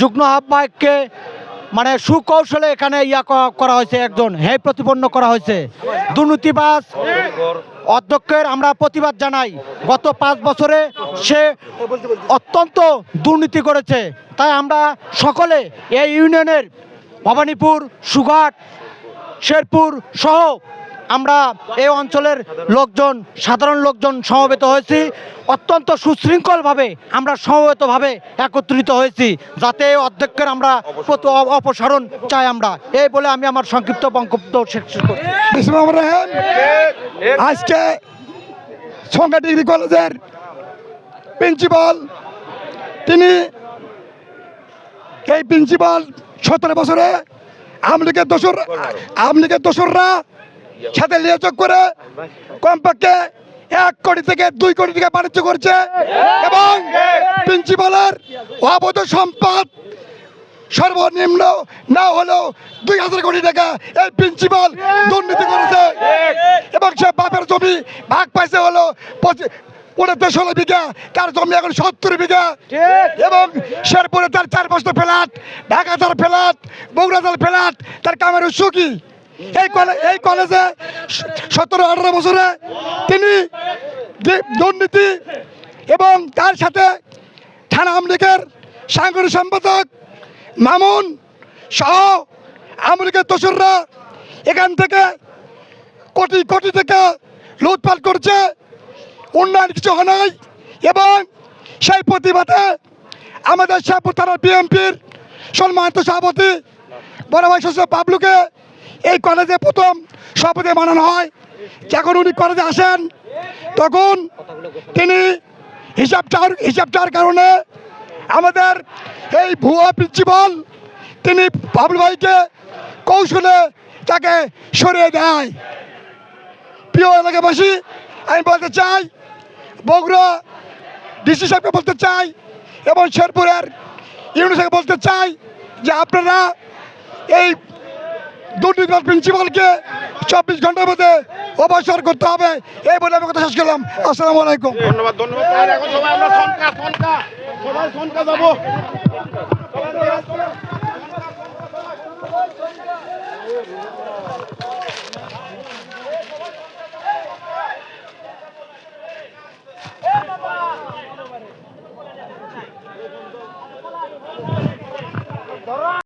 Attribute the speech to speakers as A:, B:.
A: যুগ্ম আহ্বায়ককে মানে সুকৌশলে এখানে ইয়া করা হয়েছে একজন। হে প্রতিপন্ন করা হয়েছে। দুর্নীতিবাজ অধ্যক্ষের আমরা প্রতিবাদ জানাই। গত পাঁচ বছরে সে অত্যন্ত দুর্নীতি করেছে। তাই আমরা সকলে এই ইউনিয়নের ভবানীপুর, সুঘাট, শেরপুর সহ আমরা এই অঞ্চলের লোকজন, সাধারণ লোকজন সমবেত হয়েছি। অত্যন্ত সুশৃঙ্খলভাবে আমরা সমবেতভাবে একত্রিত হয়েছি, যাতে এই অধ্যক্ষের আমরা অপসারণ চাই আমরা। এই বলে আমি আমার সংক্ষিপ্ত বক্তব্য শেষ
B: আজকে সংখ্যা ডিগ্রি কলেজের প্রিন্সিপাল, তিনি এই প্রিন্সিপাল সতেরো বছরে আওয়ামী লীগের দোসর আওয়ামী লীগের দোসররা সাথে লিয়াচক করে কমপক্ষে এক কোটি থেকে দুই কোটি টাকা বাণিজ্য করছে এবং প্রিন্সিপালের অবৈধ সম্পদ সর্বনিম্ন না হলেও দুই হাজার কোটি টাকা এই প্রিন্সিপাল দুর্নীতি করেছে। এবং সে বাপের জমি ভাগ পাইছে হলো পনেরো ষোলো বিঘা তার জমি এখন সত্তর বিঘা। এবং শেরপুরে তার চার পাঁচটা ফ্ল্যাট ঢাকা তার ফ্ল্যাট বগুড়া তার ফ্ল্যাট তার কামের সুখী। এই এই কলেজে সতেরো, আঠারো বছরে তিনি দুর্নীতি এবং তার সাথে থানা আমলিকের সাংগঠনিক সম্পাদক মামুন সহ আমেরিকার দোসররা এখান থেকে কোটি কোটি টাকা লুটপাট করছে, উন্নয়ন কিছু হয় নাই এবং সেই প্রতিবাদে আমাদের শেরপুর থানার বিএনপির সম্মানিত সভাপতি, বড় ভাই সচিব বাবলুকে এই কলেজে প্রথম সভাপতি মানানো হয়। যখন উনি কলেজে আসেন, তখন তিনি হিসাব চাওয়ার হিসাব কারণে আমাদের এই ভুয়া প্রিন্সিপাল তিনি বাবলু ভাইকে কৌশলে তাকে সরিয়ে দেয়। প্রিয় এলাকাবাসী, আমি বলতে চাই, বগুড়া ডিসি সাহেবকে বলতে চাই এবং শেরপুরের ইউনিসেফকে বলতে চাই যে আপনারা এই দুর্নীতিবাদ প্রিন্সিপালকে চব্বিশ ঘণ্টার মধ্যে অবসর করতে হবে। এই বলে আমি কথা শেষ করলাম। আসসালামু আলাইকুম।
C: ধন্যবাদ ধন্যবাদ।